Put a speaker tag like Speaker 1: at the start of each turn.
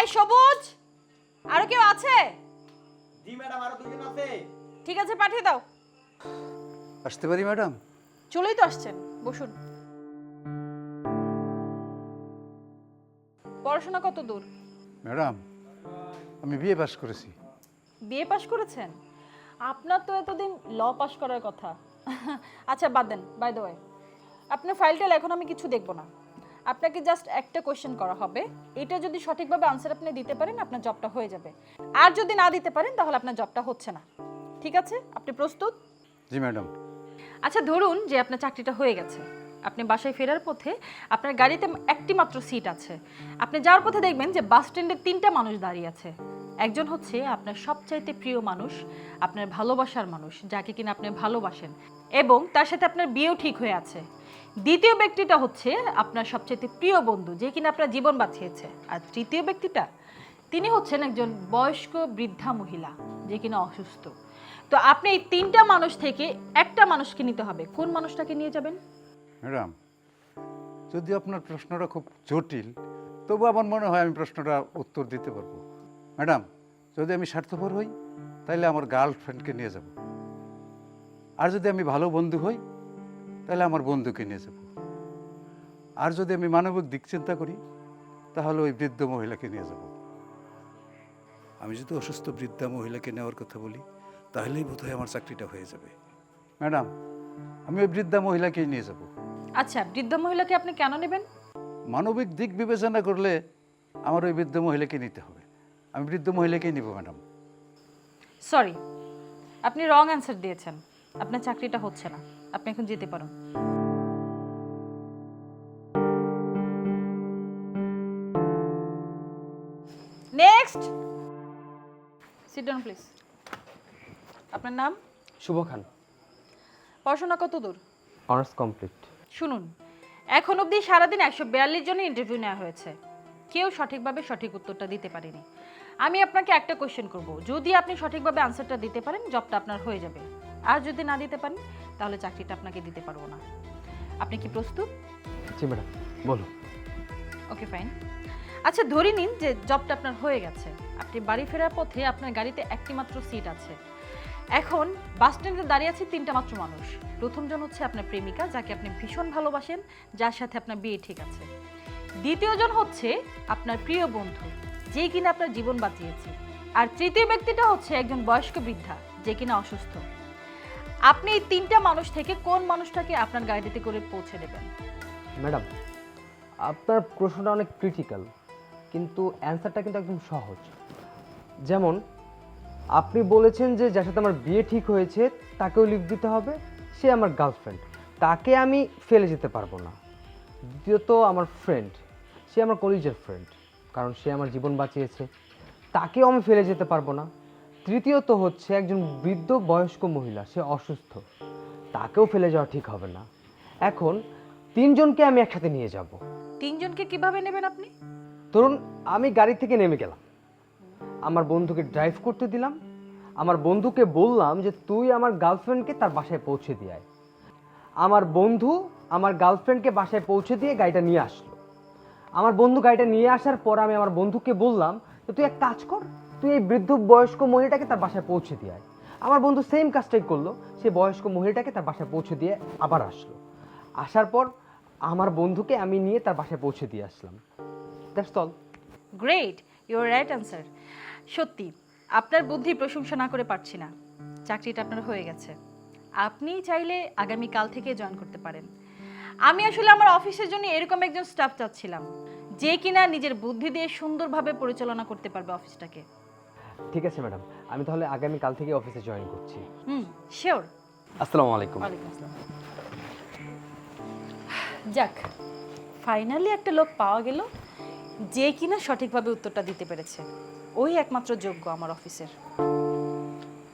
Speaker 1: এই সবুজ আরও কেউ আছে?
Speaker 2: জি ম্যাডাম আরও দুজন আছে।
Speaker 1: ঠিক আছে পাঠিয়ে দাও।
Speaker 3: আসতে পারি ম্যাডাম?
Speaker 1: চলেই তো আসছেন বসুন। পড়াশোনা কত দূর?
Speaker 3: ম্যাডাম আমি বিয়ে পাস করেছি।
Speaker 1: বিএ পাশ করেছেন? আপনার তো এতদিন ল পাশ করার কথা। আচ্ছা বাদ দেন বাই দ্য ওয়ে আপনার ফাইলটা এখন আমি কিছু দেখব না। আপনাকে জাস্ট একটা কোশ্চেন করা হবে। এটা যদি সঠিকভাবে আনসার আপনি দিতে পারেন আপনার জবটা হয়ে যাবে। আর যদি না দিতে পারেন তাহলে আপনার জবটা হচ্ছে না। ঠিক আছে? আপনি প্রস্তুত?
Speaker 3: জি ম্যাডাম
Speaker 1: আচ্ছা ধরুন যে আপনার চাকরিটা হয়ে গেছে। আপনি বাসায় ফেরার পথে আপনার গাড়িতে একটি মাত্র সিট আছে। আপনি যাওয়ার পথে দেখবেন যে বাস স্ট্যান্ডে তিনটা মানুষ দাঁড়িয়ে আছে। একজন হচ্ছে আপনার সবচাইতে প্রিয় মানুষ আপনার ভালোবাসার মানুষ যাকে কিনা আপনি ভালোবাসেন এবং তার সাথে আপনার বিয়েও ঠিক হয়ে আছে। দ্বিতীয় ব্যক্তিটা হচ্ছে আপনার সবচেয়ে প্রিয় বন্ধু, যে কিনা আপনার জীবন বাঁচিয়েছে। আর তৃতীয় ব্যক্তিটা, তিনি হচ্ছেন একজন বয়স্ক বৃদ্ধা মহিলা, যে কিনা অসুস্থ। তো আপনি এই তিনটা মানুষ থেকে একটা মানুষকে নিতে হবে, কোন মানুষটাকে নিয়ে যাবেন?
Speaker 3: ম্যাডাম, যদি আপনার প্রশ্নটা খুব জটিল, তবু আমার মনে হয় আমি প্রশ্নটা উত্তর দিতে পারব। ম্যাডাম, যদি আমি স্বার্থপর হই তাহলে আমার গার্লফ্রেন্ডকে নিয়ে যাব। আর যদি আমি ভালো বন্ধু হই তাহলে আমার বন্ধুকে নিয়ে যাব। আর যদি আমি মানবিক দিক চিন্তা করি তাহলে ওই বৃদ্ধ মহিলাকে নিয়ে যাব। আমি যদি অসুস্থ বৃদ্ধা মহিলাকে নেওয়ার কথা বলি তাহলেই বোধহয় আমার চাকরিটা হয়ে যাবে। ম্যাডাম আমি ওই বৃদ্ধা মহিলাকেই নিয়ে যাব।
Speaker 1: আচ্ছা বৃদ্ধ মহিলাকে আপনি কেন নেবেন?
Speaker 3: মানবিক দিক বিবেচনা করলে আমার ওই বৃদ্ধ মহিলাকে নিতে হবে। আমি বৃদ্ধ মহিলাকেই নিব ম্যাডাম।
Speaker 1: সরি আপনি রং অ্যান্সার দিয়েছেন। আপনার চাকরিটা হচ্ছে না। আপনি এখন যেতে পারেন। নেক্সট সিট ডাউন প্লিজ আপনার নাম?
Speaker 4: শুভ খান।
Speaker 1: পড়াশোনা কত দূর?
Speaker 4: Honours complete.
Speaker 1: শুনুন এখন অবধি সারাদিন একশো বিয়াল্লিশ জনের ইন্টারভিউ নেওয়া হয়েছে। কেউ সঠিকভাবে সঠিক উত্তরটা দিতে পারেনি। আমি আপনাকে একটা কোয়েশ্চেন করব। যদি আপনি সঠিকভাবে আনসারটা দিতে পারেন জবটা আপনার হয়ে যাবে। আর যদি না দিতে পারেন তাহলে চাকরিটা আপনাকে দিতে পারব না। আপনি কি প্রস্তুত?
Speaker 4: জি ম্যাডাম বলো
Speaker 1: ওকে ফাইন। আচ্ছা ধরে নিন যে জবটা আপনার হয়ে গেছে। আপনি বাড়ি ফেরার পথে আপনার গাড়িতে একটি মাত্র সিট আছে। এখন বাস স্ট্যান্ডে দাঁড়িয়ে আছে তিনটা মাত্র মানুষ। প্রথমজন হচ্ছে আপনার প্রেমিকা যাকে আপনি ভীষণ ভালোবাসেন যার সাথে আপনার বিয়ে ঠিক আছে। দ্বিতীয়জন হচ্ছে আপনার প্রিয় বন্ধু যে কিনা আপনার জীবন বাঁচিয়েছে। আর তৃতীয় ব্যক্তিটা হচ্ছে একজন বয়স্ক বৃদ্ধা যে কিনা অসুস্থ। আপনি এই তিনটা মানুষ থেকে কোন মানুষটাকে আপনার গাড়িতে করে পৌঁছে দেবেন?
Speaker 4: ম্যাডাম, আপনার প্রশ্নটা অনেক ক্রিটিক্যাল কিন্তু অ্যান্সারটা কিন্তু একদম সহজ। যেমন, আপনি বলেছেন যে যার সাথে আমার বিয়ে ঠিক হয়েছে, তাকেও লিভ দিতে হবে, সে আমার গার্লফ্রেন্ড তাকে আমি ফেলে যেতে পারব না। দ্বিতীয়ত, আমার ফ্রেন্ড সে আমার কলেজের ফ্রেন্ড কারণ সে আমার জীবন বাঁচিয়েছে, তাকেও আমি ফেলে যেতে পারব না। তৃতীয়ত হচ্ছে একজন বৃদ্ধ বয়স্ক মহিলা সে অসুস্থ। তাকেও ফেলে যাওয়া ঠিক হবে না। এখন তিনজনকে আমি একসাথে নিয়ে যাব।
Speaker 1: তিনজনকে কীভাবে নেবেন আপনি?
Speaker 4: ধরুন আমি গাড়ি থেকে নেমে গেলাম। আমার বন্ধুকে ড্রাইভ করতে দিলাম। আমার বন্ধুকে বললাম যে তুই আমার গার্লফ্রেন্ডকে তার বাসায় পৌঁছে দিয়ে আয়। আমার বন্ধু আমার গার্লফ্রেন্ডকে বাসায় পৌঁছে দিয়ে গাড়িটা নিয়ে আসলো। আমার বন্ধু গাড়িটা নিয়ে আসার পর আমি আমার বন্ধুকে বললাম যে তুই এক কাজ কর তুই এই বৃদ্ধ বয়স্ক মহিলাটাকে তার বাসায় পৌঁছে দিয়ে আয়। আমার বন্ধু সেম কাজটাই করল, সে বয়স্ক মহিলাটাকে তার বাসায় পৌঁছে দিয়ে আবার আসলো। আসার পর আমার বন্ধুকে আমি নিয়ে তার বাসায় পৌঁছে দিয়ে আসলাম।
Speaker 1: গ্রেট ইউর রাইট অ্যান্সার সত্যি, আপনার বুদ্ধি প্রশংসা না করে পারছি না। চাকরিটা আপনার হয়ে গেছে। আপনি চাইলে আগামী কাল থেকে জয়েন করতে পারেন। আমি আসলে আমার অফিসের জন্য এরকম একজন স্টাফ চাচ্ছিলাম, যে কিনা নিজের বুদ্ধি দিয়ে সুন্দরভাবে পরিচালনা করতে পারবে অফিসটাকে
Speaker 4: ঠিক আছে ম্যাডাম আমি তাহলে আগামী কাল থেকে অফিসে জয়েন করছি।
Speaker 1: হুম শিওর
Speaker 4: আসসালামু আলাইকুম।
Speaker 1: ওয়ালাইকুম আসসালাম। যাক ফাইনালি একটা লোক পাওয়া গেল যে কিনা সঠিকভাবে উত্তরটা দিতে পেরেছে। ওই একমাত্র যোগ্য আমার অফিসের